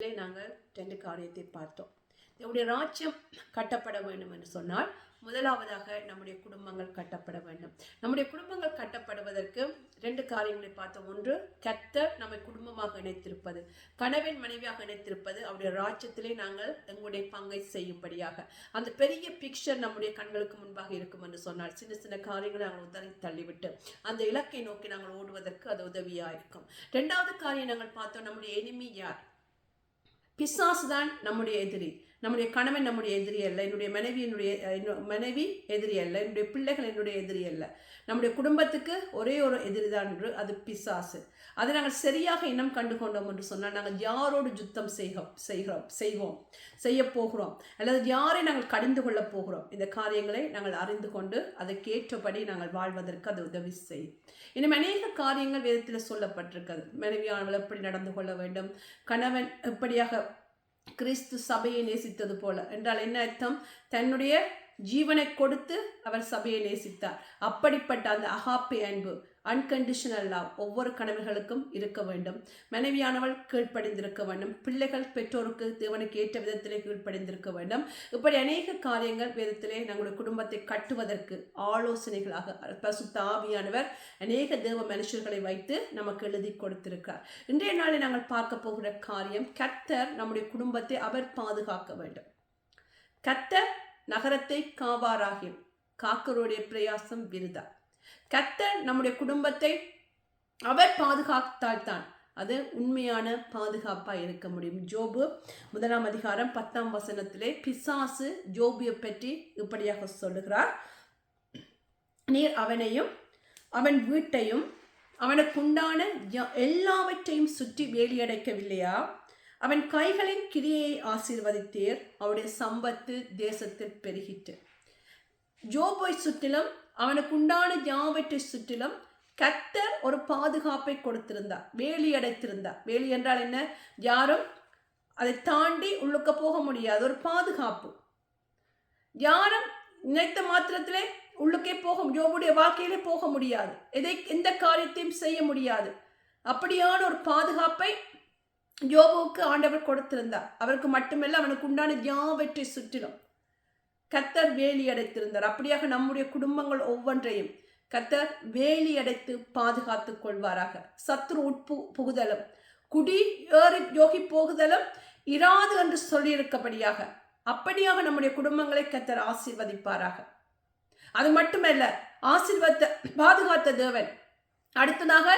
இதிலே நாங்கள் ரெண்டு காரியத்தை பார்த்தோம். நம்முடைய ராஜ்யம் கட்டப்பட வேண்டும் என்று சொன்னால் முதலாவதாக நம்முடைய குடும்பங்கள் கட்டப்பட வேண்டும். நம்முடைய குடும்பங்கள் கட்டப்படுவதற்கு ரெண்டு காரியங்களை பார்த்தோம். ஒன்று கத்தர் நம்மை குடும்பமாக இணைத்திருப்பது கணவன் மனைவியாக இணைத்திருப்பது அவருடைய ராஜ்யத்திலே நாங்கள் எங்களுடைய பங்கை செய்யும்படியாக. அந்த பெரிய பிக்சர் நம்முடைய கண்களுக்கு முன்பாக இருக்கும் என்று சொன்னால் சின்ன சின்ன காரியங்களை நாங்கள் உதறி தள்ளிவிட்டு அந்த இலக்கை நோக்கி நாங்கள் ஓடுவதற்கு அது உதவியாக இருக்கும். ரெண்டாவது காரியம் நாங்கள் பார்த்தோம் நம்முடைய எனிமி யார்? பிசாசு தான் நம்முடைய எதிரி. நம்முடைய கணவன் நம்முடைய எதிரி அல்ல என்னுடைய மனைவி என்னுடைய மனைவி எதிரி அல்ல என்னுடைய பிள்ளைகள் என்னுடைய எதிரி அல்ல. நம்முடைய குடும்பத்துக்கு ஒரே ஒரு எதிரி தான் என்று அது பிசாசு. அதை நாங்கள் சரியாக இனம் கண்டு கொண்டோம் என்று சொன்னால் நாங்கள் யாரோடு யுத்தம் செய்கிறோம் செய்கிறோம் செய்வோம் செய்ய போகிறோம் அல்லது யாரை நாங்கள் கடிந்து கொள்ளப் போகிறோம். இந்த காரியங்களை நாங்கள் அறிந்து கொண்டு அதற்கேற்றபடி நாங்கள் வாழ்வதற்கு அது உதவி செய்யும். இன்னும் அநேக காரியங்கள் வேதத்தில் சொல்லப்பட்டிருக்கிறது. மனைவியானவள் எப்படி நடந்து கொள்ள வேண்டும்? கணவன் எப்படியாக கிறிஸ்து சபையை நேசித்தது போல. என்றால் என்ன அர்த்தம்? தன்னுடைய ஜீவனை கொடுத்து அவர் சபையை நேசித்தார். அப்படிப்பட்ட அந்த அகாப்பே அன்பு அன்கண்டிஷனல் லவ் ஒவ்வொரு கணவர்களுக்கும் இருக்க வேண்டும். மனைவியானவள் கீழ்ப்படிந்திருக்க வேண்டும். பிள்ளைகள் பெற்றோருக்கு தேவனுக்கு ஏற்ற விதத்திலே கீழ்ப்படிந்திருக்க வேண்டும். இப்படி அநேக காரியங்கள் வேதத்திலே நம்முடைய குடும்பத்தை கட்டுவதற்கு ஆலோசனைகளாக பசுத்த ஆவியானவர் அநேக தேவ மனுஷர்களை வைத்து நமக்கு எழுதி கொடுத்திருக்கிறார். இன்றைய நாளில் நாங்கள் பார்க்க போகிற காரியம் கர்த்தர் நம்முடைய குடும்பத்தை அவர் பாதுகாக்க வேண்டும். கர்த்தர் நகரத்தை காவாராகியும் காக்கருடைய பிரயாசம் விருதா கர்த்தர் நம்முடைய குடும்பத்தை அவர் பாதுகாத்தால்தான் அது உண்மையான பாதுகாப்பாக இருக்க முடியும். ஜோபு முதலாம் அதிகாரம் பத்தாம் வசனத்திலே பிசாசு ஜோபியை பற்றி இப்படியாக சொல்லுகிறார். நீர் அவனையும் அவன் வீட்டையும் அவனுக்குண்டான எல்லாவற்றையும் சுற்றி வேலியடைக்கவில்லையா? அவன் கைகளின் கிரியை ஆசீர்வதித்தீர். அவருடைய சம்பத்து தேசத்தில் பெருகிட்டு ஜோபை சுற்றிலும் அவனுக்கு உண்டான ஞாபகத்தை சுற்றிலும் கத்தர் ஒரு பாதுகாப்பை கொடுத்திருந்தார். வேலி அடைத்திருந்தார். வேலி என்றால் என்ன? யாரும் அதை தாண்டி உள்ளுக்க போக முடியாது. ஒரு பாதுகாப்பு. யாரும் நினைத்த மாத்திரத்திலே உள்ளுக்கே போக ஜோபுடைய வாழ்க்கையிலே போக முடியாது. எதை எந்த காரியத்தையும் செய்ய முடியாது. அப்படியான ஒரு பாதுகாப்பை யோபுவுக்கு ஆண்டவர் கொடுத்திருந்தார். அவருக்கு மட்டுமல்ல அவனுக்கு உண்டான யாவற்றை சுற்றிலும் கத்தர் வேலி அடைத்திருந்தார். அப்படியாக நம்முடைய குடும்பங்கள் ஒவ்வொன்றையும் கத்தர் வேலி அடைத்து பாதுகாத்து கொள்வாராக. சத்ரு உட்பு புகுதலும் குடி ஏறி யோகி போகுதலும் இராது என்று சொல்லியிருக்கபடியாக அப்படியாக நம்முடைய குடும்பங்களை கத்தர் ஆசீர்வதிப்பாராக. அது மட்டுமல்ல ஆசீர்வத்த பாதுகாத்த தேவன் அடுத்ததாக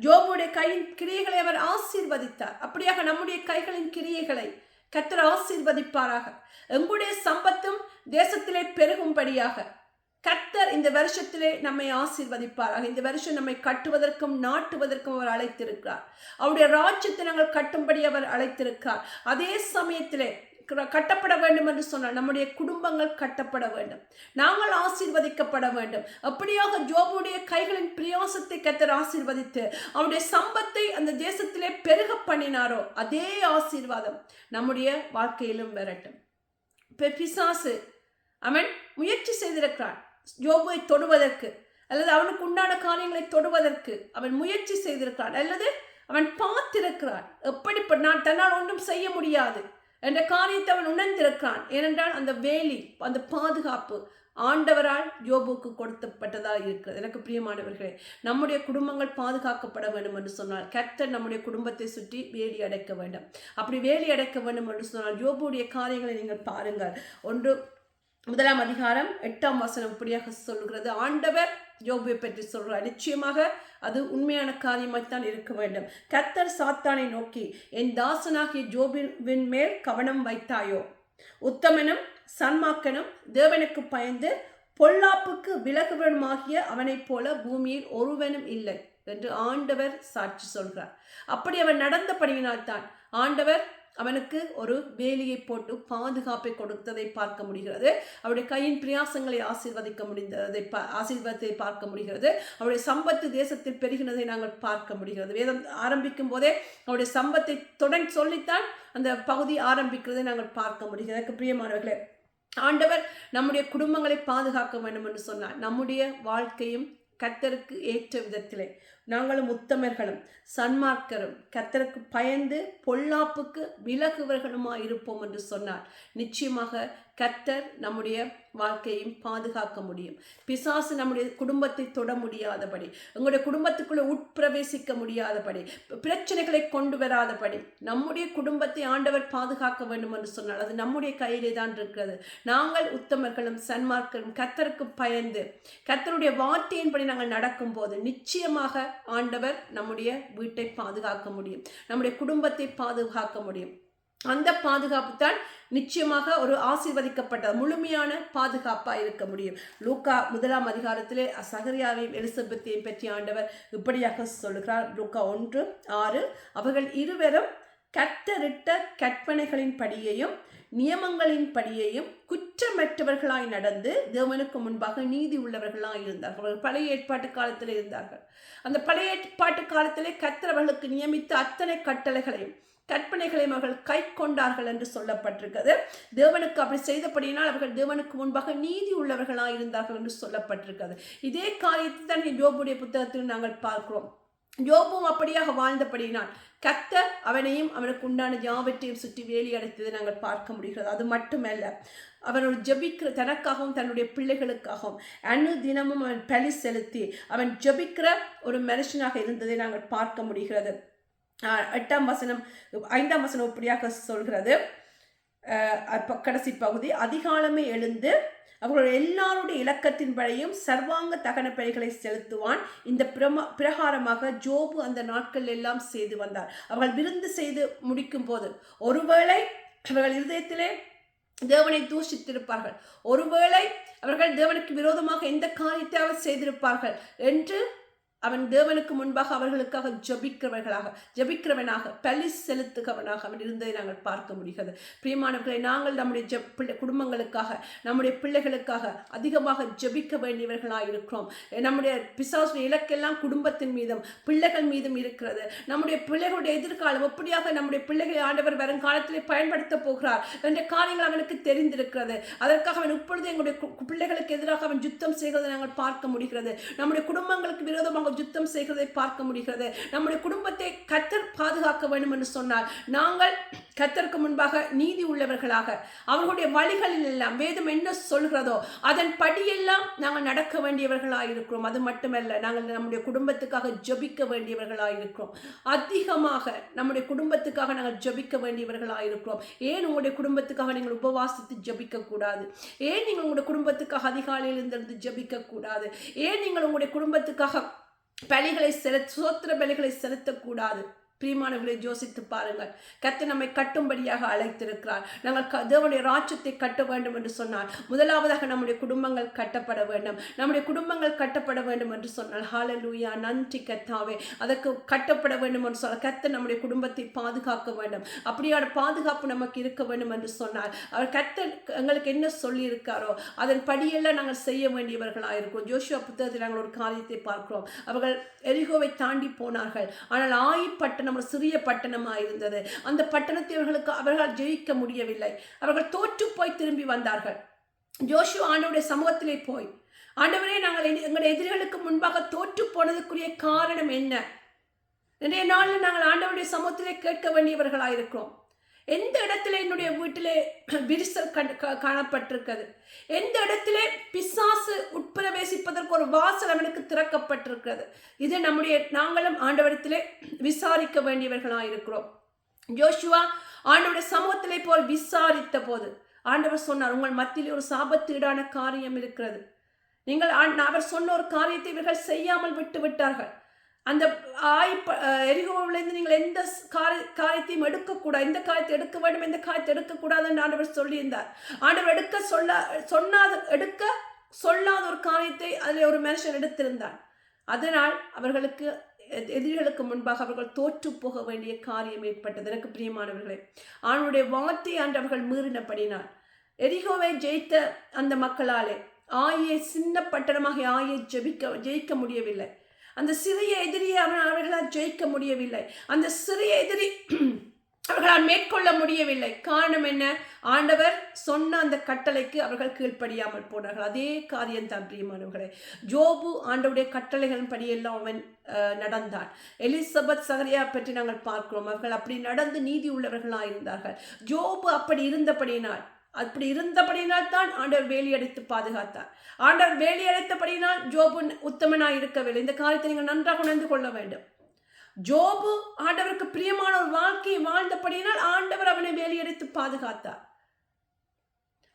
ஜோபுடைய கையின் கிரியைகளை அவர் ஆசீர்வதித்தார். அப்படியாக நம்முடைய கைகளின் கிரியைகளை கத்தர் ஆசீர்வதிப்பாராக. எங்களுடைய சம்பத்தும் தேசத்திலே பெருகும்படியாக கர்த்தர் இந்த வருஷத்திலே நம்மை ஆசீர்வதிப்பாராக. இந்த வருஷம் நம்மை கட்டுவதற்கும் நாட்டுவதற்கும் அவர் அழைத்திருக்கிறார். அவருடைய ராஜ்யத்தை நாங்கள் கட்டும்படி அவர் அழைத்திருக்கிறார். அதே சமயத்திலே கட்டப்பட வேண்டும் என்று சொன்னால் நம்முடைய குடும்பங்கள் கட்டப்பட வேண்டும். நாங்கள் ஆசீர்வதிக்கப்பட வேண்டும். அப்படியாக ஜோபுடைய கைகளின் பிரியாசத்தை கத்தர் ஆசீர்வதித்து அவருடைய சம்பத்தை அந்த தேசத்திலே பெருக பண்ணினாரோ அதே ஆசீர்வாதம் நம்முடைய வாழ்க்கையிலும் வரட்டும். பிசாசு அவன் முயற்சி செய்திருக்கிறான். ஜோபுவை தொடுவதற்கு அல்லது அவனுக்கு உண்டான காரியங்களை தொடுவதற்கு அவன் முயற்சி செய்திருக்கிறான். அல்லது அவன் பார்த்திருக்கிறான். எப்படி நான் தன்னால் ஒன்றும் செய்ய முடியாது. என்ற காரியத்தை அவன் உணர்ந்திருக்கிறான். ஏனென்றால் அந்த வேலி அந்த பாதுகாப்பு ஆண்டவரால் யோபுக்கு கொடுத்தப்பட்டதாக இருக்கிறது. எனக்கு பிரியமானவர்களே நம்முடைய குடும்பங்கள் பாதுகாக்கப்பட வேண்டும் என்று சொன்னால் கர்த்தர் நம்முடைய குடும்பத்தை சுற்றி வேலி அடைக்க வேண்டும். அப்படி வேலி அடைக்க வேண்டும் என்று சொன்னால் யோபுடைய காரியங்களை நீங்கள் பாருங்கள். ஒன்று முதலாம் அதிகாரம் எட்டாம் வசனம் இப்படியாக சொல்கிறது ஆண்டவர் யோபுவை பற்றி சொல்கிறார் நிச்சயமாக அது உண்மையான காரியமாய்த்தான் இருக்க வேண்டும். கத்தர் சாத்தானை நோக்கி என் தாசனாகிய ஜோபின் மேல் கவனம் வைத்தாயோ? உத்தமனும் சன்மாக்கனும் தேவனுக்கு பயந்து பொல்லாப்புக்கு விலகுவனுமாகிய அவனைப் போல பூமியில் ஒருவனும் இல்லை என்று ஆண்டவர் சாட்சி சொல்கிறார் அப்படி அவன் நடந்தபடியினால்தான் ஆண்டவர் அவனுக்கு ஒரு வேலியை போட்டு பாதுகாப்பை கொடுத்ததை பார்க்க முடிகிறது. அவருடைய கையின் பிரயாசங்களை ஆசீர்வதிக்க முடிந்ததை பா ஆசீர்வாதத்தை பார்க்க முடிகிறது. அவருடைய சம்பத்து தேசத்தில் பெருகினதை நாங்கள் பார்க்க முடிகிறது. வேதம் ஆரம்பிக்கும் போதே அவருடைய சம்பத்தை தொடங்கி சொல்லித்தான் அந்த பகுதி ஆரம்பிக்கிறதை நாங்கள் பார்க்க முடிகிறது. எனக்கு பிரியமானவர்களே ஆண்டவர் நம்முடைய குடும்பங்களை பாதுகாக்க வேண்டும் என்று சொன்னார். நம்முடைய வாழ்க்கையும் கர்த்தருக்கு ஏற்ற விதத்திலே நாங்களும் உத்தமர்களும் சன்மார்க்கரும் கத்தருக்கு பயந்து பொல்லாப்புக்கு விலகுவர்களுமாய் இருப்போம் என்று சொன்னார். நிச்சயமாக கத்தர் நம்முடைய வாழ்க்கையும் பாதுகாக்க முடியும். பிசாசு நம்முடைய குடும்பத்தை தொட முடியாதபடி உங்களுடைய குடும்பத்துக்குள்ளே உட்பிரவேசிக்க முடியாதபடி பிரச்சனைகளை கொண்டு வராதபடி நம்முடைய குடும்பத்தை ஆண்டவர் பாதுகாக்க வேண்டும் என்று சொன்னால் அது நம்முடைய கையிலே தான் இருக்கிறது. நாங்கள் உத்தமர்களும் சன்மார்க்கரும் கத்தருக்கு பயந்து கத்தருடைய வார்த்தையின்படி நாங்கள் நடக்கும்போது நிச்சயமாக ஆண்டவர் நம்முடைய வீட்டை பாதுகாக்க முடியும். நம்முடைய குடும்பத்தை பாதுகாக்க முடியும். அந்த பாதுகாப்பு தான் நிச்சயமாக ஒரு ஆசீர்வதிக்கப்பட்ட முழுமையான பாதுகாப்பாக இருக்க முடியும். லூக்கா முதலாம் அதிகாரத்திலே சகரியாவையும் எலிசபெத்தையும் பற்றி ஆண்டவர் இப்படியாக சொல்லுகிறார். லூக்கா ஒன்று ஆறு. அவர்கள் இருவரும் கட்டரிட்ட கற்பனைகளின் படியையும் நியமங்களின் படியையும் குற்றமற்றவர்களாய் நடந்து தேவனுக்கு முன்பாக நீதி உள்ளவர்களாக இருந்தார்கள். பழைய ஏற்பாட்டு காலத்தில் இருந்தார்கள். அந்த பழைய ஏற்பாட்டு காலத்திலே கத்திரவர்களுக்கு நியமித்த அத்தனை கட்டளைகளையும் கற்பனைகளையும் அவர்கள் கை கொண்டார்கள் என்று சொல்லப்பட்டிருக்கிறது. தேவனுக்கு அப்படி செய்தபடியினால் அவர்கள் தேவனுக்கு முன்பாக நீதி உள்ளவர்களாக இருந்தார்கள் என்று சொல்லப்பட்டிருக்கிறது. இதே காரியத்தை தான் யோபுடைய புத்தகத்தில் நாங்கள் பார்க்கிறோம். யோபும் அப்படியாக வாழ்ந்தபடியினால் கத்தர் அவனையும் அவனுக்கு உண்டான யாவற்றையும் சுற்றி வேலி அடைத்ததை நாங்கள் பார்க்க முடிகிறது. அது மட்டுமல்ல அவனோட ஜபிக்கிற தனக்காகவும் தன்னுடைய பிள்ளைகளுக்காகவும் அணு தினமும் அவன் பலி செலுத்தி அவன் ஜபிக்கிற ஒரு மனுஷனாக இருந்ததை நாங்கள் பார்க்க முடிகிறது. எட்டாம் வசனம் ஐந்தாம் வசனம் இப்படியாக சொல்கிறது. கடைசி பகுதி அதிகாலமே எழுந்து அவர்களுடைய எல்லாருடைய இலக்கத்தின்படியும் சர்வாங்க தகன பணிகளை செலுத்துவான். இந்த பிரமா பிரகாரமாக ஜோபு அந்த நாட்கள் எல்லாம் செய்து வந்தார். அவர்கள் விருந்து செய்து முடிக்கும் போது ஒருவேளை அவர்கள் இருதயத்திலே தேவனை தூஷித்திருப்பார்கள். ஒருவேளை அவர்கள் தேவனுக்கு விரோதமாக எந்த காரியத்தை செய்திருப்பார்கள் என்று அவன் தேவனுக்கு முன்பாக அவர்களுக்காக ஜபிக்கிறவர்களாக ஜபிக்கிறவனாக பலி செலுத்துகிறவனாக அவன் இருந்ததை நாங்கள் பார்க்க முடிகிறது. பிரியமானவர்களை நாங்கள் நம்முடைய ஜ பிள்ளை குடும்பங்களுக்காக நம்முடைய பிள்ளைகளுக்காக அதிகமாக ஜபிக்க வேண்டியவர்களாக இருக்கிறோம். நம்முடைய பிசாசுடைய இலக்கெல்லாம் குடும்பத்தின் மீதும் பிள்ளைகள் மீதும் இருக்கிறது. நம்முடைய பிள்ளைகளுடைய எதிர்காலம் எப்படியாக நம்முடைய பிள்ளைகளை ஆண்டவர் வருங்காலத்திலே பயன்படுத்த போகிறார் என்ற காரியங்கள் அவனுக்கு தெரிந்திருக்கிறது. அதற்காக அவன் இப்பொழுது எங்களுடைய பிள்ளைகளுக்கு எதிராக அவன் யுத்தம் செய்கிறதை நாங்கள் பார்க்க முடிகிறது. நம்முடைய குடும்பங்களுக்கு விரோதமாக யுத்தம் செய்கிறதை பார்க்க முடிகிறது. நம்முடைய குடும்பத்தை கத்தர் பாதுகாக்க வேண்டும் என்று சொன்னால் நாங்கள் கத்தருக்கு முன்பாக நீதி உள்ளவர்களாக. அவர்களுடைய வழிகளில் எல்லாம் வேதம் என்ன சொல்கிறதோ அதன் படியெல்லாம் நாங்கள் நடக்க வேண்டியவர்களாக இருக்கிறோம் அது மட்டுமல்ல நாங்கள் நம்முடைய குடும்பத்துக்காக ஜபிக்க வேண்டியவர்களாக இருக்கிறோம் அதிகமாக நம்முடைய குடும்பத்துக்காக நாங்கள் ஜபிக்க வேண்டியவர்களாக இருக்கிறோம் ஏன் உங்களுடைய குடும்பத்துக்காக நீங்கள் உபவாசித்து ஜபிக்க கூடாது ஏன் நீங்கள் உங்களுடைய குடும்பத்துக்காக அதிகாலையில் இருந்து ஜபிக்க கூடாது ஏன் நீங்கள் உங்களுடைய குடும்பத்துக்காக பலிகளை செலுத்த சோத்திர பலிகளை செலுத்தக்கூடாது. பிரியமானவர்களை யோசித்து பாருங்கள். கத்து நம்மை கட்டும்படியாக அழைத்திருக்கிறார். நாங்கள் தேவனுடைய ராஜ்யத்தை கட்ட வேண்டும் என்று சொன்னார் முதலாவதாக நம்முடைய குடும்பங்கள் கட்டப்பட வேண்டும். நம்முடைய குடும்பங்கள் கட்டப்பட வேண்டும் என்று சொன்னால் ஹாலலூயா நன்றி கத்தாவே அதற்கு கட்டப்பட வேண்டும் என்று சொன்னால் கத்த நம்முடைய குடும்பத்தை பாதுகாக்க வேண்டும். அப்படியான பாதுகாப்பு நமக்கு இருக்க வேண்டும் என்று சொன்னார் அவர் கத்த எங்களுக்கு என்ன சொல்லியிருக்காரோ அதன் படியெல்லாம் நாங்கள் செய்ய வேண்டியவர்களாக இருக்கோம் ஜோஷுவா புத்தகத்தில் நாங்கள் ஒரு காரியத்தை பார்க்கிறோம். அவர்கள் எரிகோவை தாண்டி போனார்கள். ஆனால் ஆயிப்பட்ட பட்டணம் ஒரு சிறிய பட்டணமாக இருந்தது. அந்த பட்டணத்தை அவர்களுக்கு அவர்களால் ஜெயிக்க முடியவில்லை. அவர்கள் தோற்று போய் திரும்பி வந்தார்கள். ஜோஷு ஆண்டவுடைய சமூகத்திலே போய் ஆண்டவரே நாங்கள் எங்களுடைய எதிரிகளுக்கு முன்பாக தோற்று போனதுக்குரிய காரணம் என்ன? நிறைய நாளில் நாங்கள் ஆண்டவருடைய சமூகத்திலே கேட்க வேண்டியவர்களாக இருக்கிறோம் எந்த இடத்துல என்னுடைய வீட்டிலே விரிசல் காணப்பட்டிருக்கிறது? எந்த இடத்திலே பிசாசு உட்பிரவேசிப்பதற்கு ஒரு வாசல் அவனுக்கு திறக்கப்பட்டிருக்கிறது? இது நம்முடைய நாங்களும் ஆண்டவரத்திலே விசாரிக்க வேண்டியவர்களாக இருக்கிறோம் ஜோஷுவா ஆண்டவருடைய சமூகத்திலே போல் விசாரித்த போது ஆண்டவர் சொன்னார் உங்கள் மத்தியிலே ஒரு சாபத்தீடான காரியம் இருக்கிறது. நீங்கள் அவர் சொன்ன ஒரு காரியத்தை இவர்கள் செய்யாமல் விட்டு விட்டார்கள். அந்த ஆய் எரிகோவிலேருந்து நீங்கள் எந்த காரிய காரியத்தையும் எடுக்கக்கூடாது. இந்த காரியத்தை எடுக்க வேண்டும் எந்த காரியத்தை எடுக்கக்கூடாதுன்னு ஆண்டவர் சொல்லியிருந்தார். ஆண்டவர் எடுக்க சொல்ல சொன்னாத எடுக்க சொல்லாத ஒரு காரியத்தை அதில் ஒரு மனுஷன் எடுத்திருந்தார் அதனால் அவர்களுக்கு எதிரிகளுக்கு முன்பாக அவர்கள் தோற்று போக வேண்டிய காரியம் ஏற்பட்டது. எனக்கு பிரியமானவர்களே ஆணுடைய வார்த்தை அவர்கள் மீறினப்படினார் எரிகோவை ஜெயித்த அந்த மக்களாலே ஆயை சின்ன பட்டணமாக ஆயை ஜெபிக்க ஜெயிக்க முடியவில்லை. அந்த சிறிய எதிரியை அவன் அவர்களால் ஜெயிக்க முடியவில்லை. அந்த சிறிய எதிரி அவர்களால் மேற்கொள்ள முடியவில்லை. காரணம் என்ன? ஆண்டவர் சொன்ன அந்த கட்டளைக்கு அவர்கள் கீழ்ப்படியாமல் போனார்கள். அதே காரியம் தான் பிரியமானவர்களே. ஜோபு ஆண்டவுடைய கட்டளைகளின் படியெல்லாம் அவன் நடந்தான். எலிசபெத் சகரியா பற்றி நாங்கள் பார்க்கிறோம். அவர்கள் அப்படி நடந்து நீதி உள்ளவர்களாக இருந்தார்கள் ஜோபு அப்படி இருந்தபடியினால் அப்படி இருந்தபடியினால் தான் ஆண்டவர் வேலியடைத்து பாதுகாத்தார். ஆண்டவர் வேலியடைத்தபடியினால் ஜோபு உத்தமனாக இருக்கவில்லை. இந்த காரியத்தை நீங்கள் நன்றாக உணர்ந்து கொள்ள வேண்டும். ஜோபு ஆண்டவருக்கு பிரியமான ஒரு வாழ்க்கையை வாழ்ந்தபடியினால் ஆண்டவர் அவனை வேலியடைத்து பாதுகாத்தார்.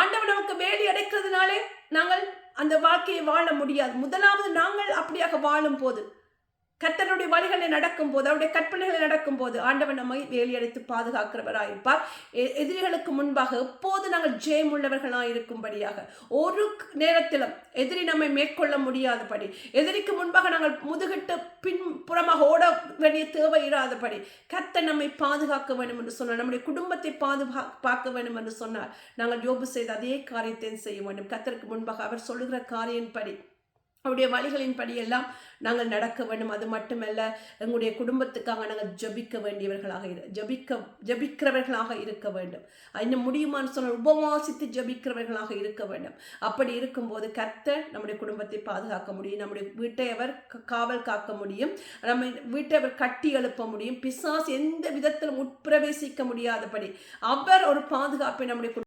ஆண்டவர் நமக்கு வேலி அடைக்கிறதுனாலே நாங்கள் அந்த வாழ்க்கையை வாழ முடியாது. முதலாவது நாங்கள் அப்படியாக வாழும் போது கர்த்தருடைய வழிகளை நடக்கும் போது அவருடைய கற்பனைகளை நடக்கும் போது ஆண்டவன் நம்மை வேலியடைத்து பாதுகாக்கிறவராயிருப்பார். எ- எதிரிகளுக்கு முன்பாக எப்போது நாங்கள் ஜெயம் உள்ளவர்களாக இருக்கும்படியாக ஒரு நேரத்திலும் எதிரி நம்மை மேற்கொள்ள முடியாதபடி எதிரிக்கு முன்பாக நாங்கள் முதுகிட்டு பின் புறமாக ஓட வேண்டிய தேவை இராதபடி கர்த்தர் நம்மை பாதுகாக்க வேண்டும் என்று சொன்னார். நம்முடைய குடும்பத்தை பாதுகா பார்க்க வேண்டும் என்று சொன்னார். நாங்கள் யோபு செய்த அதே காரியத்தை செய்ய வேண்டும். கர்த்தருக்கு முன்பாக அவர் சொல்லுகிற காரியின்படி அவருடைய வழிகளின் படியெல்லாம் நாங்கள் நடக்க வேண்டும். அது மட்டுமல்ல எங்களுடைய குடும்பத்துக்காக நாங்கள் ஜபிக்க வேண்டியவர்களாக இரு ஜபிக்க ஜபிக்கிறவர்களாக இருக்க வேண்டும். இன்னும் முடியுமான்னு சொன்னால் உபவாசித்து ஜபிக்கிறவர்களாக இருக்க வேண்டும். அப்படி இருக்கும்போது கர்த்தர் நம்முடைய குடும்பத்தை பாதுகாக்க முடியும். நம்முடைய வீட்டை அவர் காவல் காக்க முடியும். நம்ம வீட்டை அவர் கட்டி எழுப்ப முடியும். பிசாஸ் எந்த விதத்திலும் உட்பிரவேசிக்க முடியாதபடி அவர் ஒரு பாதுகாப்பை நம்முடைய